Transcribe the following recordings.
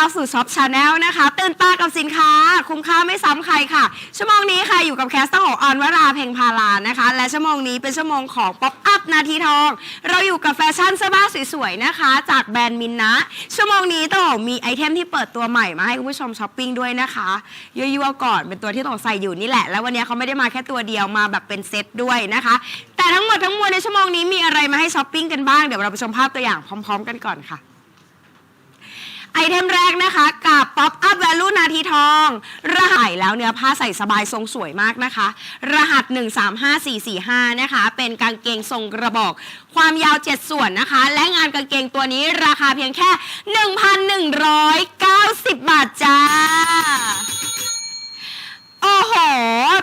รับสู่ช็อปชาแนลนะคะตื่นตากับสินค้า คุ้มค่าไม่ซ้ำใครค่ะ ชั่วโมงนี้ค่ะอยู่กับแคสตอร์ของออนวราเพ็งพาลานะคะ และชั่วโมงนี้เป็นชั่วโมงของป๊อปอัพนาทีทอง เราอยู่กับแฟชั่นเสื้อผ้าสวยๆนะคะ จากแบรนด์มินนะ ชั่วโมงนี้ต้องมีไอเทมที่เปิดตัวใหม่มาให้คุณผู้ชมช้อปปิ้งด้วยนะคะยั่วๆก่อนเป็นตัวที่ต้องใส่อยู่นี่แหละ แล้ววันนี้เขาไม่ได้มาแค่ตัวเดียวมาแบบเป็นเซตด้วยนะคะ แต่ทั้งหมดทั้งมวลในชั่วโมงนี้มีอะไรมาให้ช้อปปิ้งกันบ้างเดี๋ยวเราไปชมภาพตัวอย่างพร้อม ๆ กันก่อนค่ะ ไอเทมแรกนะคะกับ Pop Up Value นาทีทอง รหัสแล้วเนื้อผ้าใส่สบายทรงสวยมากนะคะ รหัส 135445 นะคะ เป็นกางเกงทรงกระบอก ความยาว 7 ส่วนนะคะ และงานกางเกงตัวนี้ราคาเพียงแค่ 1,190 บาทจ้า โอ้โห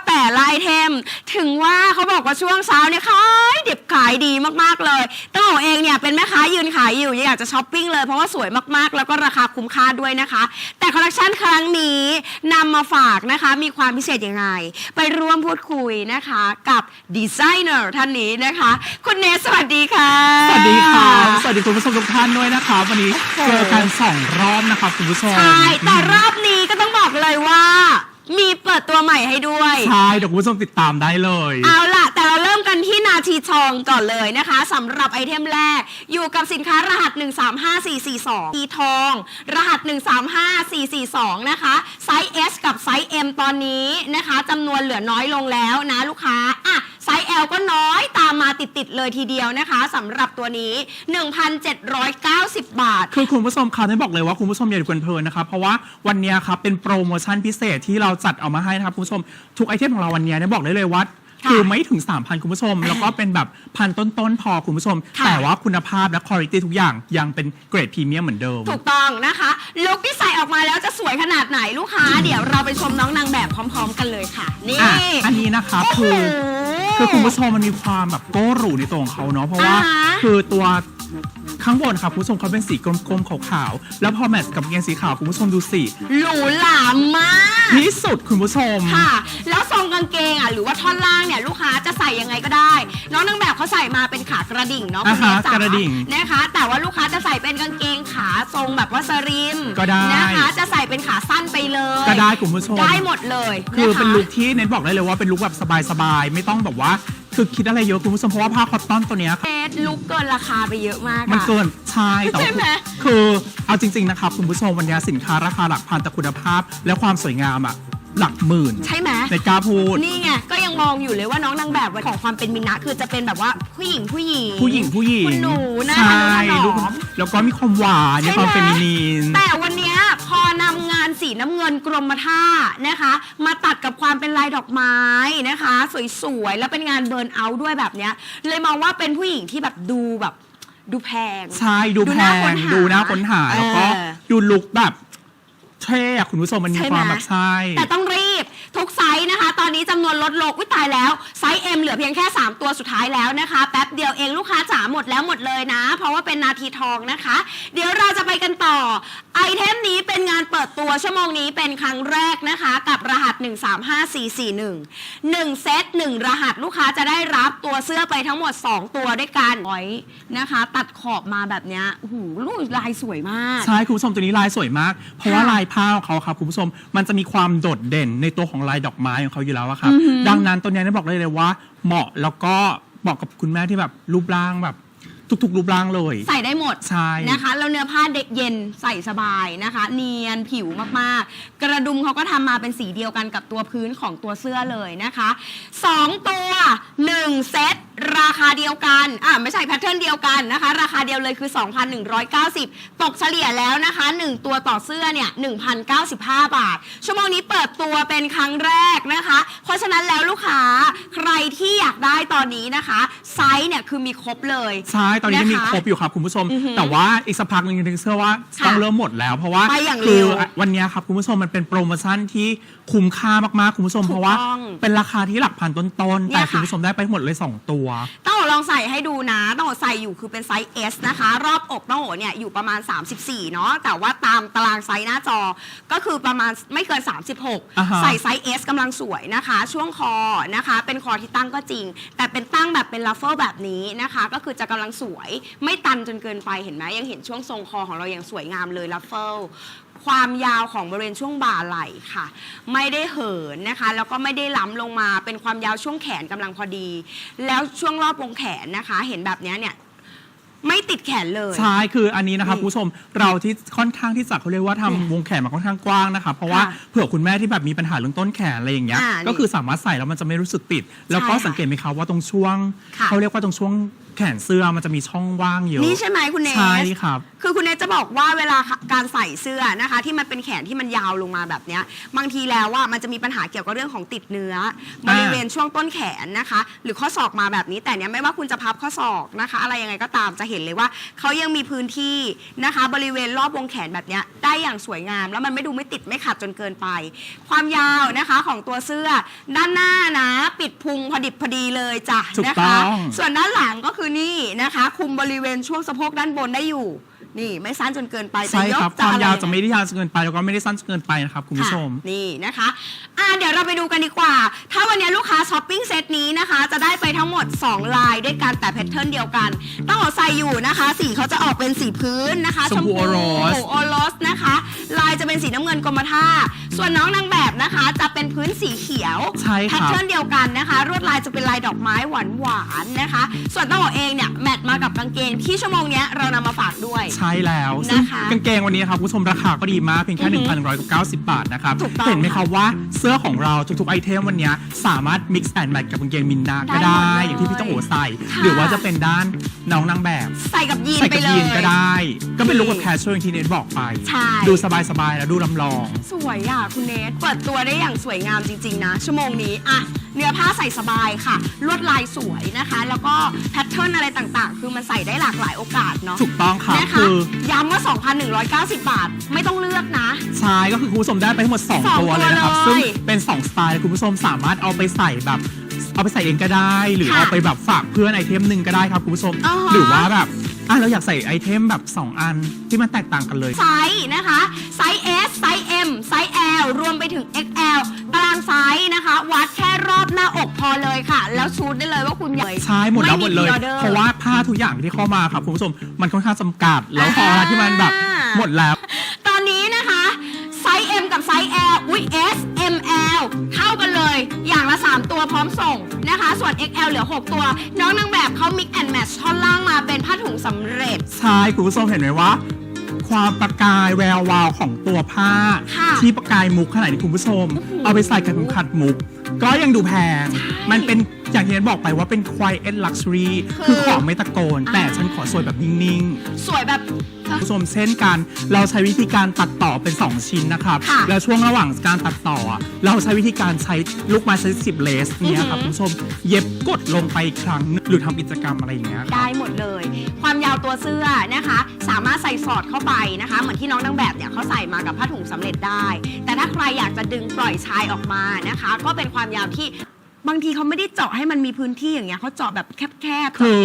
แต่ละไอเทม ถึงว่าเขาบอกว่าช่วงเช้าเนี่ยขายดิบขายดีมากๆเลยต้องบอกเองเนี่ยเป็นแม่ค้ายืนขายอยู่อยากจะช้อปปิ้งเลยเพราะว่าสวยมากๆ แล้วก็ราคาคุ้มค่าด้วยนะคะ แต่คอลเลคชันครั้งนี้นำมาฝากนะคะ มีความพิเศษยังไง ไปร่วมพูดคุยนะคะกับดีไซเนอร์ท่านนี้นะคะ คุณเนสสวัสดีค่ะ สวัสดีค่ะสวัสดีคุณผู้ชมทุกท่านด้วยนะคะวันนี้โอ้โห เจอกันสองรอบนะคะคุณผู้ชม ใช่แต่รอบนี้ก็ต้องบอกเลยว่า มีเปิดตัวใหม่ให้ด้วย ใช่เดี๋ยวคุณผู้ชมติดตามได้เลย เอาล่ะ แต่เราเริ่มกันที่นาทีทองก่อนเลยนะคะสำหรับไอเทมแรก อยู่กับสินค้ารหัส 135442ทีทอง รหัส 135442 นะคะ ไซส์ S กับไซส์ M ตอนนี้นะคะจำนวนเหลือน้อยลงแล้วนะลูกค้าอะ ไซส์ L ก็น้อยตามมาติด ๆ เลยทีเดียวนะคะสำหรับตัวนี้ 1,790 บาท คือคุณผู้ชมคะได้บอกเลยว่าคุณผู้ชมอย่าดูเพลินๆนะคะเพราะว่าวันเนี้ยครับเป็นโปรโมชั่นพิเศษที่เราจัดเอามาให้นะครับคุณผู้ชมทุกไอเทมของเราวันเนี้ยเนี่ยบอกได้เลยว่าค่ะคือไม่ถึง 3,000 คุณผู้ชม แล้วก็เป็นแบบพันต้น ๆ พอคุณผู้ชม ค่ะ แต่ว่าคุณภาพและคุณภาพทุกอย่างยังเป็นเกรดพรีเมียมเหมือนเดิม ถูกต้องนะคะลุคที่ใส่ออกมาแล้วจะสวยขนาดไหนลูกค้า เดี๋ยวเราไปชมน้องนางแบบพร้อม ๆ กันเลยค่ะ นี่อะอันนี้นะครับโอ้โหคือ คือคุณผู้ชมมันมีความแบบโก้หรูในตัวของเขาเนาะเพราะว่าอ่าฮะ คือตัว ข้างบนครับคุณผู้ชมเขาเป็นสีกลมๆขาวๆแล้วพอแมทช์กับกางเกงสีขาวคุณผู้ชมดูสิหรูหรามาก ที่สุดคุณผู้ชม ค่ะ แล้วทรงกางเกงอะหรือว่าท่อนล่างเนี่ยลูกค้าจะใส่ยังไงก็ได้ น้องนางแบบเขาใส่มาเป็นขากระดิ่งเนาะคุณอ่าฮะเนสจ๋ากระดิ่งนะคะ แต่ว่าลูกค้าจะใส่เป็นกางเกงขาทรงแบบว่าสริมก็ได้ นะคะ จะใส่เป็นขาสั้นไปเลยก็ได้คุณผู้ชม ได้หมดเลยคือนะคะเป็นลุคที่เน้นบอกได้เลยว่าเป็นลุคแบบสบายๆ ไม่ต้องแบบว่า คือคิดอะไรเยอะคุณผู้ชมเพราะว่าผ้าคอตตอนตัวเนี้ยเฟสลุกเกินราคาไปเยอะมากอะมันเกินใช่แต่ว่าใช่ไหม คือเอาจริง ๆนะครับคุณผู้ชมวันนี้สินค้าราคาหลักพันแต่คุณภาพ และความสวยงามอะ หลักหมื่นใช่ไหมในกล้าพูด นี่ไงก็ยังมองอยู่เลยว่าน้องนางแบบของความเป็นมินะคือจะเป็นแบบว่าผู้หญิงผู้หญิงผู้หญิงผู้หญิงคุณหนูนะใช่คะลูกแล้วก็มีความหวานมีความเฟมินีน แต่วันเนี้ยพอนำงานสีน้ำเงินกรมท่านะคะ มาตัดกับความเป็นลายดอกไม้นะคะ สวยๆ แล้วเป็นงานเบิร์นเอาท์ด้วยแบบเนี้ย เลยมองว่าเป็นผู้หญิงที่แบบดูแบบดูแพง ใช่ดูแพดูน่าค้งนหาดูน่าค้นหาแล้วก็เออดูลุคแบบเท่อะคุณผู้ชมมันมีใช่ไหมความแบบใช่แต่ต้องรีบทุกไซส์ นะคะตอนนี้จำนวนลดลงอุ้ยตายแล้วไซส์ M เหลือเพียงแค่ 3 ตัวสุดท้ายแล้วนะคะ แป๊บเดียวเองลูกค้าจ๋าหมดแล้วหมดเลยนะ เพราะว่าเป็นนาทีทองนะคะ เดี๋ยวเราจะไปกันต่อ ไอเทมนี้เป็นงานเปิดตัวชั่วโมงนี้เป็นครั้งแรกนะคะ กับรหัส 135441 1 เซต 1 รหัสลูกค้าจะได้รับตัวเสื้อไปทั้งหมด 2 ตัวด้วยกันไว้นะคะ ตัดขอบมาแบบเนี้ยโอ้โหูลูกลายสวยมาก ใช่คุณผู้ชมตัวนี้ลายสวยมาก เพราะว่าค่ะลายผ้าของเขาครับคุณผู้ชมมันจะมีความโดดเด่นในตัวของลายดอกไม้ของเขาอยู่แล้วอะครับอือหือดังนั้นตัวเนี้ยเนี่ยบอกเลยเลยว่า เหมาะแล้วก็เหมาะกับคุณแม่ที่แบบรูปร่างแบบ ทุกๆรูปร่างเลย ใส่ได้หมดใช่นะคะแล้วเนื้อผ้าเด็กเย็นใส่สบายนะคะ เนียนผิวมากๆ กระดุมเขาก็ทำมาเป็นสีเดียวกันกับตัวพื้นของตัวเสื้อเลยนะคะ2ตัว1เซตราคาเดียวกันอะไม่ใช่แพทเทิร์นเดียวกันนะคะ ราคาเดียวเลยคือ 2,190 ตกเฉลี่ยแล้วนะคะ 1 ตัวต่อเสื้อเนี่ย1,095 บาท ชั่วโมงนี้เปิดตัวเป็นครั้งแรกนะคะ เพราะฉะนั้นแล้วลูกค้าใครที่อยากได้ตอนนี้นะคะ ไซส์เนี่ยคือมีครบเลย ใช่ตอนนี้ยังมีนะคะครบอยู่ครับคุณผู้ชมอือหือแต่ว่าอีกสักพักหนึงนึงเชื่อว่าค่ะต้องเริ่มหมดแล้ว เพราะว่าไปอย่างคืเร็ววันเนี้ยครับคุณผู้ชมมันเป็นโปรโมชั่นที่คุ้มค่ามากๆคุณผู้ชมถูกเพราะว่าต้องเป็นราคาที่หลักพันต้นๆเนี่แต่ยค่ะคุณผู้ชมได้ไปหมดเลยสองตัวต้องโอลองใส่ให้ดูนะต้องโอใส่อยู่คือเป็นไซส์ S นะคะ รอบอกต้องโอเนี่ยอยู่ประมาณ 34 เนาะแต่ว่าตามตารางไซส์หน้าจอก็คือประมาณไม่เกินอ่าฮะ36 ใส่ไซส์ S กำลังสวยนะคะ ช่วงคอนะคะ เป็นคอที่ตั้งก็จริง แต่เป็นตั้งแบบเป็นลัฟเฟิลแบบนี้นะคะ ก็คือจะกำลังสวยไม่ตันจนเกินไปเห็นไหมยังเห็นช่วงทรงคอของเรายังสวยงามเลยลัฟเฟิลความยาวของบริเวณช่วงบ่าไหล่ค่ะ ไม่ได้เหินนะคะ แล้วก็ไม่ได้ล้ำลงมาเป็นความยาวช่วงแขนกำลังพอดี แล้วช่วงรอบวงแขนนะคะ เห็นแบบเนี้ยเนี่ยไม่ติดแขนเลย ใช่คืออันนี้นะครับนี่คุณผู้ชมเราที่ค่อนข้างที่จะเขาเรียกว่าทำนี่วงแขนมาค่อนข้างกว้างนะคะ เพราะว่าค่ะเผื่อคุณแม่ที่แบบมีปัญหาเรื่องต้นแขนอะไรอย่างเงี้ยอ่าก็คือสามารถใส่แล้วมันจะไม่รู้สึกติด แล้วก็ใช่ค่ะสังเกตไหมคะว่าตรงช่วงค่ะเขาเรียกว่าตรงช่วง แขนเสื้อมันจะมีช่องว่างเยอะนี่ใช่ไหมคุณเนสใช่ครับ คือคุณเนสจะบอกว่าเวลาการใส่เสื้อนะคะ ที่มันเป็นแขนที่มันยาวลงมาแบบเนี้ยบางทีแล้วว่ามันจะมีปัญหาเกี่ยวกับเรื่องของติดเนื้อบริเวณช่วงต้นแขนนะคะ หรือข้อศอกมาแบบนี้แต่เนี้ยไม่ว่าคุณจะพับข้อศอกนะคะ อะไรยังไงก็ตามจะเห็นเลยว่าเขายังมีพื้นที่นะคะ บริเวณรอบวงแขนแบบเนี้ยได้อย่างสวยงาม แล้วมันไม่ดูไม่ติดไม่ขัดจนเกินไป ความยาวนะคะของตัวเสื้อด้านหน้านะ ปิดพุงพอดิบพอดีเลยจ้ะถูกนะต้คะองส่วนด้านหลังก็คือนี่นะคะ คุมบริเวณช่วงสะโพกด้านบนได้อยู่ นี่ไม่สั้นจนเกินไปแต่ใช่ยกครับความอไรยาวจะไม่ได้ยาวจนเกินไปแล้วก็ไม่ได้สั้นจนเกินไปนะครับคุณผู้ชมค่ะนี่นะคะอ่าเดี๋ยวเราไปดูกันดีกว่า ถ้าวันนี้ลูกค้าช้อปปิ้งเซตนี้นะคะ จะได้ไปทั้งหมด 2 ลายด้วยกันแต่แพทเทิร์นเดียวกันต้องเอาใส่อยู่นะคะ สีเขาจะออกเป็นสีพื้นนะคะชมพูโอโรสโอโรสนะคะ ลายจะเป็นสีน้ำเงินกรมท่า ส่วนน้องนางแบบนะคะ จะเป็นพื้นสีเขียวใช่แพคทรับเทิร์นเดียวกันนะคะรวดลายจะเป็นลายดอกไม้หวานหวานๆนะคะ ส่วนต้องบอกเองเนี่ยแมทมากับกางเกงที่ชั่วโมงเนี้ยเรานำมาฝากด้วยใช่แล้วซึ่งนะคะกางเกงวันนี้นะครับคุณผู้ชมราคาก็ดีมากเพียงแค่อือฮึ1,190 บาทนะครับ ถูกต้องเห็นไหมครับว่าเสื้อของเราทุกๆไอเทมวันนี้สามารถ mix and match กับกางเกงมินดาก็ได้ ได้หมดเลยอย่างที่พี่ต้องโอใส่ ค่ะ หรือว่าจะเป็นด้านน้องนางแบบใส่กับยีนใส่ไปกับเลย ยีนก็ได้ ก็เป็นลุคแบบนี่แคชชวลอย่างที่เนทบอกไป ใช่ ดูสบายๆแล้วดูลำลอง สวยอะ คุณเนทเปิดตัวได้อย่างสวยงามจริง ๆ นะ ชั่วโมงนี้อะเนื้อผ้าใส่สบายค่ะ ลวดลายสวยนะคะ แล้วก็แพทเทิร์นอะไรต่างๆ คือมันใส่ได้หลากหลายโอกาสเนาะ ถูกต้องครับนะคะคือย้ำว่า 2,190 บาท ไม่ต้องเลือกนะ ใช่ก็คือคุณผู้ชมได้ไปทั้งหมด สอง2 ตัวเลยนะครับ ตัวเลยซึ่งเป็น 2 สไตล์ คุณผู้ชมสามารถเอาไปใส่แบบ เอาไปใส่เองก็ได้ หรือค่ะเอาไปแบบฝากเพื่อนไอเทมหนึ่งก็ได้ครับคุณผู้ชม อ่าฮะ หรือว่าแบบอะเราอยากใส่ไอเทมแบบ 2 อันที่มันแตกต่างกันเลย ไซส์นะคะ ไซส์ S ไซส์ M ไซส์ L รวมไปถึง XL ตารางไซส์นะคะ วัดแค่รอบหน้าอกพอเลยค่ะ แล้วชูดได้เลยว่าคุณใหญ่ใช่หมดแล้วหมดเลยไออดอเพราะว่าผ้าทุกอย่างที่เข้ามาครับคุณผู้ชมมันค่อนข้างจำกัด แล้วพอเวลาที่มันแบบอ่าหมดแล้ว ตอนนี้นะคะไซส์ M กับไซส์ L อุ้ย S M L เท่ากันเลย อย่างละ 3 ตัวพร้อมส่งนะคะ ส่วน XL เหลือ 6 ตัว น้องนางแบบเขา mix and match ท่อนล่างมาเป็นผ้าถุงสำเร็จ ใช่คุณผู้ชมเห็นไหมว่า ความประกายแวววาวของตัวผ้า ค่ะที่ประกายมุกขนาดนี้คุณผู้ชมโอ้โหเอาไปใส่กับเข็มขัดมุก ก็ยังดูแพง มันเป็นอย่างที่ฉันบอกไปว่าเป็น quiet luxury คือ คือของไม่ตะโกนแต่อ่าฉันขอสวยแบบนิ่งสวยแบบๆคุณผู้ชมเช่นกันเราใช้วิธีการตัดต่อเป็น 2 ชิ้นนะครับค่ะแล้วช่วงระหว่างการตัดต่ออะเราใช้วิธีการใช้ลูกไม้ใช้สิบเลสเนี่ยครับอือหือ คุณผู้ชมเย็บกดลงไปอีกครั้งหนึ่งหรือทำกิจกรรมอะไรอย่างเงี้ยครับ ได้หมดเลย ความยาวตัวเสื้อนะคะ สามารถใส่สอดเข้าไปนะคะ เหมือนที่น้องนางแบบเนี่ยเขาใส่มากับผ้าถุงสำเร็จได้ แต่ถ้าใครอยากจะดึงปล่อยชายออกมานะคะ ก็เป็นความยาวที่บางทีเขาไม่ได้เจาะให้มันมีพื้นที่อย่างเงี้ยเขาเจาะแบบแคบๆคือ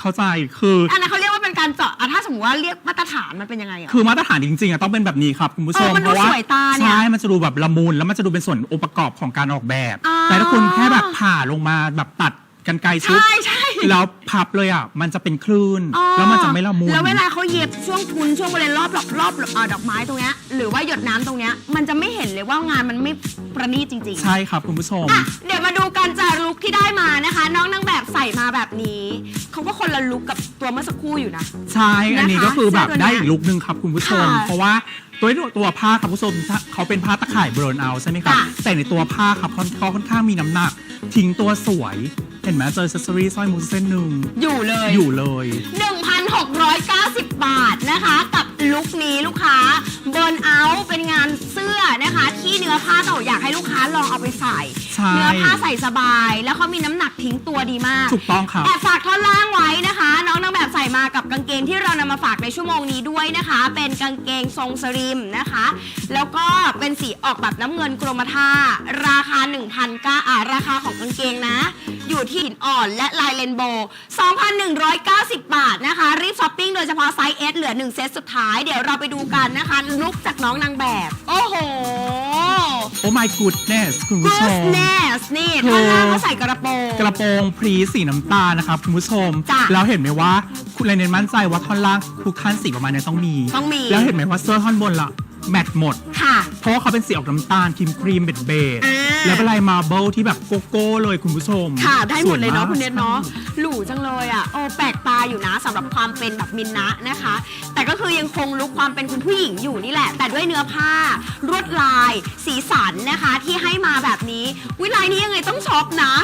เข้าใจคืออันนั้นเขาเรียกว่าเป็นการเจาะอะถ้าสมมติว่าเรียกมาตรฐานมันเป็นยังไงอะคือมาตรฐานจริงๆอะต้องเป็นแบบนี้ครับคุณผู้ชมเออมันดูเพราะว่าสวยตาเนี่ยใช่มันจะดูแบบละมุนแล้วมันจะดูเป็นส่วนองค์ประกอบของการออกแบบอ๋อแต่ถ้าคุณแค่แบบผ่าลงมาแบบตัดกันไกลชุดใช่ใช่ แล้วพับเลยอะ มันจะเป็นคลื่น อ๋อแล้วมันจะไม่ละมุน แล้วเวลาเขาเย็บช่วงพุนช่วงบริเวณรอบรอบรอบอ่าดอกไม้ตรงเนี้ยหรือว่าหยดน้ำตรงเนี้ยมันจะไม่เห็นเลยว่างานมันไม่ประณีตจริงๆ ใช่ครับคุณผู้ชม อะเดี๋ยวมาดูกันจากลุคที่ได้มานะคะ น้องนางแบบใส่มาแบบนี้ เขาก็คนละลุคกับตัวเมื่อสักครู่อยู่นะ ใช่ อันนี้นะคะก็คือแบบเสื้อตัวเนี้ยได้อีกลุคนึงครับคุณผู้ชม ค่ะเพราะว่าตัวตัวผ้าครับคุณผู้ชมเขาเป็นผ้าตะข่ายเบรนเอาใช่ไหมครับ ค่ะแต่ในตัวผ้าครับเขาเขาค่อนข้างมีน้ำหนัก ทิ้งตัวสวย เห็นไหมเจอเซสซอรี่สร้อยมุกเส้นหนึ่งอยู่เลยอยู่เลย 1,690 บาทนะคะ กับ ลุคนี้ลูกค้าเบิร์นเอาเป็นงานเสื้อนะคะ ที่เนื้อผ้าเราอยากให้ลูกค้าลองเอาไปใส่ ใช่ เนื้อผ้าใส่สบาย แล้วเขามีน้ำหนักทิ้งตัวดีมาก ถูกต้องครับ แอบฝากท่อนล่างไว้นะคะ น้องนางแบบใส่มากับกางเกงที่เรานำมาฝากในชั่วโมงนี้ด้วยนะคะ เป็นกางเกงทรงสลิมนะคะ แล้วก็เป็นสีออกแบบน้ำเงินกรมท่า ราคา1,000ก้าอ่าราคาของกางเกงนะ อยู่ที่หินอ่อนและลายเรนโบว์2,190 บาทนะคะ รีบช้อปปิ้งโดยเฉพาะไซส์ S เหลือ 1 เซตสุดท้ายเดี๋ยวเราไปดูกันนะคะลุกจากน้องนางแบบ โอ้โห โอ้ my goodness คุณผู้ชม goodness นี่คือท่อนล่างเขาใส่กระโปรง กระโปรงพรีสีน้ำตาลนะครับคุณผู้ชม จ้ะแล้วเห็นไหมว่าคุณเรนเน้นมั่นใจว่าท่อนล่างทุกท่านสีประมาณเนี้ต้องมี ต้องมี แล้วเห็นไหมว่าเสื้อท่อนบนล่ะ แมทหมด ค่ะ เพราะว่าเขาเป็นสีออกน้ำตาลครีมครีมเบ็ดเบดอ่า แล้วเป็นลายมาเบิลที่แบบโกโก้เลยคุณผู้ชมค่ะ ได้หมดเลยเนาะสวคุณเนทเนาะใช่หรูจังเลยอะโอ้แปลกตาอยู่นะสำหรับความเป็นแบบมินนะนะคะ แต่ก็คือยังคงลุคความเป็นคุณผู้หญิงอยู่นี่แหละ แต่ด้วยเนื้อผ้ารวดลาย สีสันนะคะ ที่ให้มาแบบนี้วิลายนี้ยังไงต้องช็อปนะ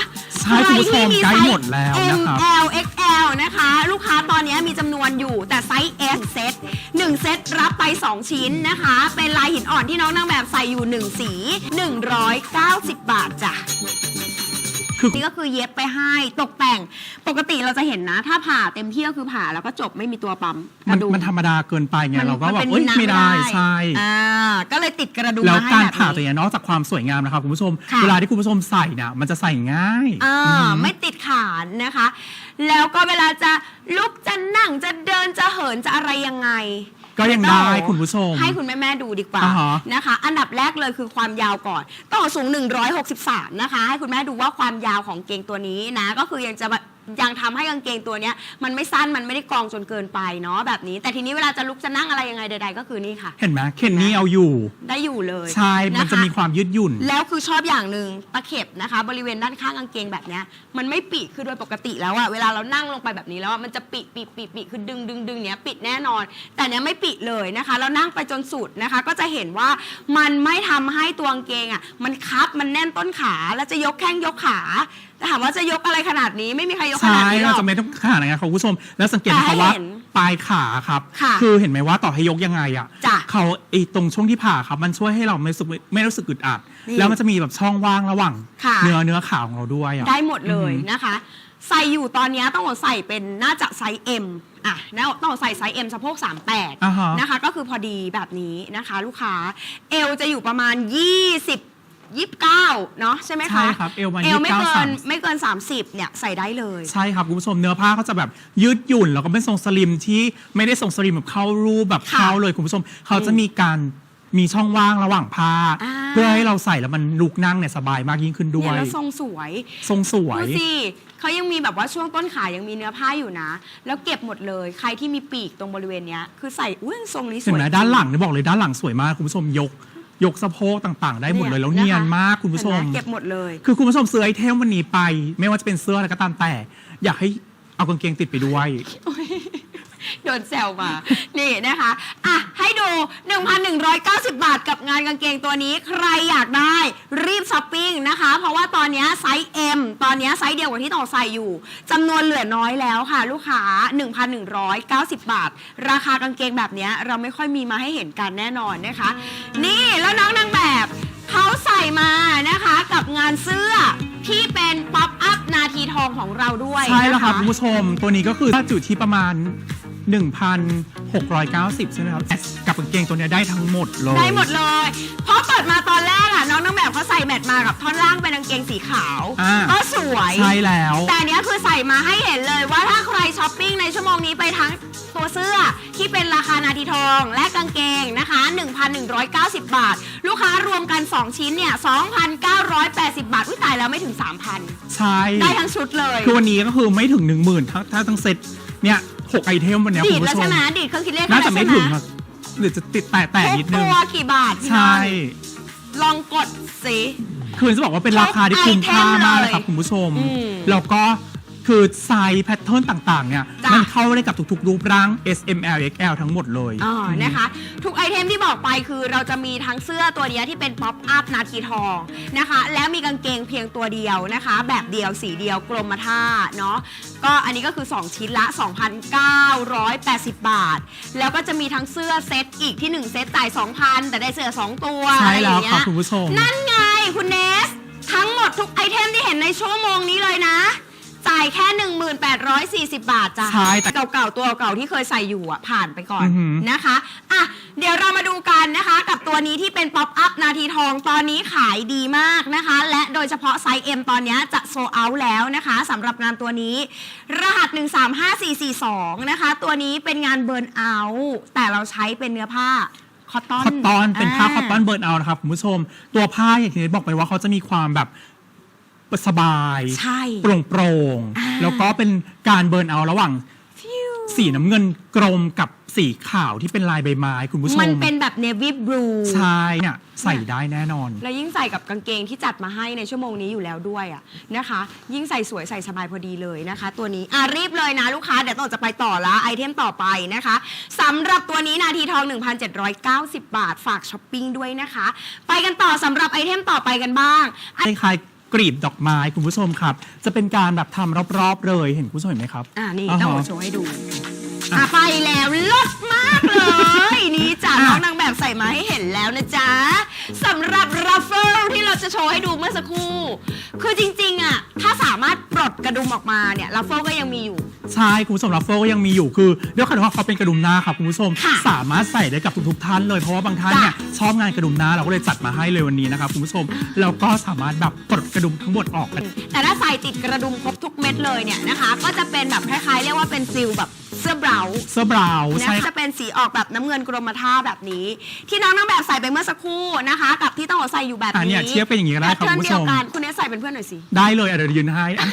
ใช่คุณผู้ชมที่ใกล้ไซส์หมดแล้วนะครับ ML XL นะคะ ลูกค้าตอนนี้มีจำนวนอยู่แต่ไซส์ S เซต1เซตรับไป 2 ชิ้นนะคะ เป็นลายหินอ่อนที่น้องนางแบบใส่อยู่ 1 สี 190 บาทจ้ะ คือ นี่ก็คือเย็บไปให้ตกแต่ง ปกติเราจะเห็นนะ ถ้าผ่าเต็มที่ก็คือผ่าแล้วก็จบไม่มีตัวปั๊มกมันระดูก มันธรรมดาเกินไปไงเราก็แบบนเอ้ยป็นไม่ได้ ใช่ อ่าก็เลยติดกระดุมแล้วมาให้การแบบผ่าตัวนี้ เนี้ยนอกจากความสวยงามนะครับคุณผู้ชม ค่ะ เวลาที่คุณผู้ชมใส่เนี่ยมันจะใส่ง่ายอ่าอืม ไม่ติดขานนะคะ แล้วก็เวลาจะลุกจะนั่งจะเดินจะเหินจะอะไรยังไง ก็ยังได้คุณผู้ชม ให้คุณแม่แม่ๆดูดีกว่าอ่าฮะนะคะ อันดับแรกเลยคือความยาวก่อนต่อสูง 163 นะคะ ให้คุณแม่ดูว่าความยาวของเกงตัวนี้นะ ก็คือยังจะแบบยังทำให้กางเกงตัวเนี้ยมันไม่สั้นมันไม่ได้กองจนเกินไปเนาะแบบนี้ แต่ทีนี้เวลาจะลุกจะนั่งอะไรยังไงใดๆ ก็คือนี่ค่ะ เห็นไหมเคนนี่เอาอยู่ได้อยู่เลยใช่มันจะคมีความยืดหยุ่น แล้วคือชอบอย่างหนึ่งตะเข็บนะคะ บริเวณด้านข้างกางเกงแบบเนี้ยมันไม่ปิคือโดยปกติแล้วอะเวลาเรานั่งลงไปแบบนี้แล้วอะมันจะปิปิปิปิคือดึงดึงดึงเนี้ยปิดแน่นอน แต่เนี้ยไม่ปิเลยนะคะแล้วนั่งไปจนสุดนะคะ ก็จะเห็นว่ามันไม่ทำให้ตัวกางเกงอะมันคับมันแน่นต้นขาแล้วจะยกแข้งยกขาแต่ ถามว่าจะยกอะไรขนาดนี้ไม่มีใครยกขใช่นาดนี้หรเราอก จะไม่ต้องขนาดนั้นครับคุณผู้ชม แล้วสังเกตนะแต่ให้คะว่าเห็นปลายขาครับ ค่ะอเห็นไหมว่าต่อให้ยกยังไงอะจ้ะเขาไอ้ตรงช่วงที่ผ่าครับ มันช่วยให้เราไม่รู้สึกไม่รู้สึกอึดอัด นี่แล้วมันจะมีแบบช่องว่างระหว่างค่ะ เนื้อเนื้อขาของเราด้วยอะ ได้หมดเลยอือหือนะคะ ใส่อยู่ตอนนี้ต้องบอกใส่เป็นน่าจะไซส์ M อะน่าต้องใส่ไซส์ M สะโพกอ่าฮะ38นะคะ ก็คือพอดีแบบนี้นะคะ ลูกค้า เอวจะอยู่ประมาณ20 29 เนาะใช่ไหมคะใช่ครับเอวมาเอวไม่29เกิน30ไม่เกิน 30 เนี่ยใส่ได้เลย ใช่ครับคุณผู้ชมเนื้อผ้าเขาจะแบบยืดหยุ่น แล้วก็เป็นทรงสลิมที่ไม่ได้ทรงสลิมแบบเข้ารูปแบบค่ะเข้าเลยคุณผู้ชม เขาจะมีการมีช่องว่างระหว่างผ้า อ่า เพื่อให้เราใส่แล้วมันลุกนั่งเนี่ยสบายมากยิ่งขึ้นด้เนี่วย ยแล้วทรงสวย ทรงสวย ดูสิเขายังมีแบบว่าช่วงต้นขายังมีเนื้อผ้าอยู่นะ แล้วเก็บหมดเลย ใครที่มีปีกตรงบริเวณเนี้ย คือใส่อุ้ยทรงนี้สเห็นวยไหมจริด้านหลังเนี่ยบอกเลยด้านหลังสวยมากคุณผู้ชมยก ยกสะโพกต่างๆ ได้หมดเลยแล้วเนียนมากคุณผู้ชม เห็นไหเก็บหมดเลย คือคุณผู้ชมซื้อไอเทมวันนี้ไป ไม่ว่าจะเป็นเสื้ออะไรก็ตามแต่ อยากให้เอากางเกงติดไปด้วย โดนแซวมา นี่นะคะ อะ ให้ดู 1,190 บาทกับงานกางเกงตัวนี้ ใครอยากได้รีบช้อปปิ้งนะคะ เพราะว่าตอนนี้ไซส์ M ตอนนี้ไซส์เดียวกับที่ต่อใส่อยู่จำนวนเหลือน้อยแล้วค่ะ ลูกค้า 1,190 บาท ราคากางเกงแบบนี้เราไม่ค่อยมีมาให้เห็นกันแน่นอนนะคะ นี่แล้วน้องนางแบบเขาใส่มานะคะกับงานเสื้อที่เป็นป๊อปอัพนาทีทองของเราด้วยใช่แล้วนะะครับคุณผู้ชม ตัวนี้ก็คืออยู่ที่ประมาณ 1,690 ใช่ไหมครับกับกางเกงตัวเนี้ยได้ทั้งหมดเลย ได้หมดเลย เพราะเปิดมาตอนแรกอะน้องนางแบบเขาใส่แมทมากับท่อนล่างเป็นกางเกงสีขาว อ่า ก็สวย ใช่แล้ว แต่อันเนี้ยคือใส่มาให้เห็นเลยว่าถ้าใครช้อปปิ้งในชั่วโมงนี้ไปทั้งตัวเสื้อที่เป็นราคานาทีทองและกางเกงนะคะ 1,190 บาท ลูกค้ารวมกัน 2 ชิ้นเนี่ย 2,980 บาท อุ้ยตายแล้วไม่ถึง 3,000 ใช่ ได้ทั้งชุดเลย คือวันนี้ก็คือไม่ถึง 10,000ทั้งถ้าทั้งเซตเนี่ย หกไอเทมวันเนี้ยดีคุดณแล้วผู้ชใช่มไหมดีดเครื่องคิดเลขน่าจะไม่ถึงแล้วอะหรือจะติดแต่แต่ใช่ไหมนิดทุนึกงตัวกี่บาทพี่ใช่ นนท์ลองกดสิ คือจะบอกว่าเป็นราคาที่คุ้มค่ามากเลยครับคุณผู้ชม อืม แล้วก็ คือไซส์แพทเทิร์นต่างๆเนี่ยจ้ะ มันเข้าได้กับทุกๆรูปร่าง S M L X L ทั้งหมดเลย อ๋อนะคะ ทุกไอเทมที่บอกไปคือเราจะมีทั้งเสื้อตัวเนี้ยที่เป็นป๊อปอัพนาทีทองนะคะ แล้วมีกางเกงเพียงตัวเดียวนะคะ แบบเดียวสีเดียวกรมท่าเนาะก็อันนี้ก็คือ 2 ชิ้นละ 2,980 บาท แล้วก็จะมีทั้งเสื้อเซตอีกที่ 1 เซตจ่าย 2,000 แต่ได้เสื้อ 2 ตัวใช่อะไรอแล้วย่างเงี้ครับยคุณผู้ชม นั่นไงคุณเนส ทั้งหมดทุกไอเทมที่เห็นในชั่วโมงนี้เลยนะ จ่ายแค่ 1,840 บาทจ้ะใช่แต่เก่าๆตัวเก่าๆที่เคยใส่อยู่อะผ่านไปก่อนอือหือ นะคะอะเดี๋ยวเรามาดูกันนะคะ กับตัวนี้ที่เป็นป๊อปอัพนาทีทองตอนนี้ขายดีมากนะคะ และโดยเฉพาะไซส์ M ตอนนี้จะโซเอาแล้วนะคะสำหรับงานตัวนี้ รหัส 135442 นะคะ ตัวนี้เป็นงานเบิร์นเอาท์แต่เราใช้เป็นเนื้อผ้าคอตตอน คอตตอนเป็นผ้าคอตตอนเบิร์นเอานะครับคุณผู้ชม ตัวผ้าอย่างที่บอกไปว่าเขาจะมีความแบบ สบายใช่โปร่งโปร่งๆอ่า แล้วก็เป็นการเบิร์นเอาระหว่าง ฟิวสีน้ำเงินกรมกับสีขาวที่เป็นลายใบไม้คุณผู้ชมมันเป็นแบบเนวิบลู ใช่เนี่ยใส่ได้แน่นอน แล้วยิ่งใส่กับกางเกงที่จัดมาให้ในชั่วโมงนี้อยู่แล้วด้วยอะนะคะ ยิ่งใส่สวยใส่สบายพอดีเลยนะคะ ตัวนี้อะรีบเลยนะลูกค้า เดี๋ยวต่อจะไปต่อละไอเทมต่อไปนะคะสำหรับตัวนี้นาทีทอง 1,790 บาทฝากช้อปปิ้งด้วยนะคะ ไปกันต่อสำหรับไอเทมต่อไปกันบ้าง คล้ายๆ กลีบดอกไม้คุณผู้ชมครับ จะเป็นการแบบทำรอบๆ เลยเห็นคุณผู้ชมเห็นไหมครับ อ่านี่าฮะต้องมาโชว์ให้ดู อะไปแล้วลดมากเลย นี่จ้ะอะน้องนางแบบใส่มาให้เห็นแล้วนะจ๊ะ สำหรับรัฟเฟิลที่เราจะโชว์ให้ดูเมื่อสักครู่ คือจริงๆอะถ้าสามารถปลดกระดุมออกมาเนี่ยรัฟเฟิลก็ยังมีอยู่ ใช่คุณผู้ชมรัฟเฟิลก็ยังมีอยู่คือด้วยความที่ว่าเขาเป็นกระดุมหน้าครับคุณผู้ชม ค่ะสามารถใส่ได้กับทุกๆท่านเลยเพราะว่าบางท่านเนี่ยจ้ะชอบงานกระดุมหน้าเราก็เลยจัดมาให้เลยวันนี้นะครับคุณผู้ชมแล้วก็สามารถแบบปลดกระดุมทั้งหมดออกกันแต่ถ้าใส่ติดกระดุมครบทุกเม็ดเลยเนี่ยนะคะ ก็จะเป็นแบบคล้ายๆ เรียกว่าเป็นซิลแบบเสื้อเบราเสื้อบราวน์นะใช่ จะเป็นสีออกแบบน้ำเงินกรมท่าแบบนี้ ที่น้องนางแบบใส่ไปเมื่อสักครู่นะคะ กับที่ต้องใส่อยู่แบบอะนี้เนี่ยเทียบกันอย่างนี้ก็ได้ครับแพทคุณเทิร์นผู้ชมเดียวกันคุณเนสใส่เป็นเพื่อนหน่อยสิ ได้เลยอะเดี๋ยวยืนให้อะ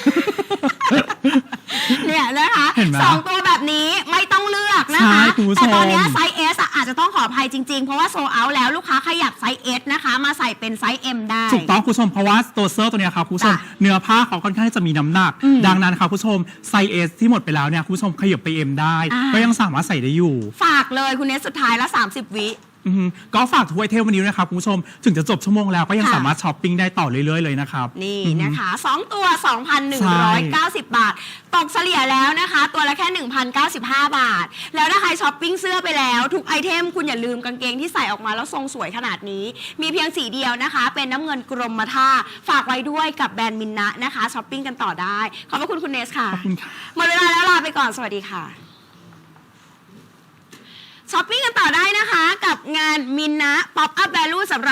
เนี่ยนะคะเห็นไหมสองตัวแบบนี้ไม่ต้องเลือกนะใช่คะคุณผู้ชมแต่ตอนเนี้ยไซส์ S อะอาจจะต้องขออภัยจริง ๆ เพราะว่าโซเอาแล้วลูกค้าใครอยากไซส์ S นะคะ มาใส่เป็นไซส์ M ได้ ถูกต้องคุณผู้ชมเพราะว่าตัวเสื้อตัวเนี้ยครับคุณผู้ชมจ้ะเนื้อผ้าเขาค่อนข้างจะมีน้ำหนัก อืมดังนั้นครับคุณผู้ชมไซส์เอสที่หมดไปแล้วเนี่ยคุณผู้ชมขยับไปเอ็มได้ อ่า ก็ยังสามารถใส่ได้อยู่ ฝากเลยคุณเนสสุดท้ายละ 30 วิ อือฮึก็ฝากทุกไอเทมวันนี้ด้วยนะครับคุณผู้ชม ถึงจะจบชั่วโมงแล้วก็ยังค่ะ สามารถช้อปปิ้งได้ต่อเรื่อยๆเลยนะครับ นี่อือฮึนะคะ 2 ตัวใช่2,190 บาท ตกเฉลี่ยแล้วนะคะ ตัวละแค่ 1,095 บาท แล้วถ้าใครช้อปปิ้งเสื้อไปแล้ว ทุกไอเทมคุณอย่าลืมกางเกงที่ใส่ออกมาแล้วทรงสวยขนาดนี้ มีเพียงสีเดียวนะคะ เป็นน้ำเงินกรมท่า ฝากไว้ด้วยกับแบรนด์มินนะนะคะช้อปปิ้งกันต่อได้ ขอบพระคุณคุณเนสค่ะ ขอบคุณค่ะ หมดเวลาแล้วลาไปก่อนสวัสดีค่ะ ช้อปปิ้งกันต่อได้นะคะ กับงานมินนะป๊อปอัพแวลูสำหรับ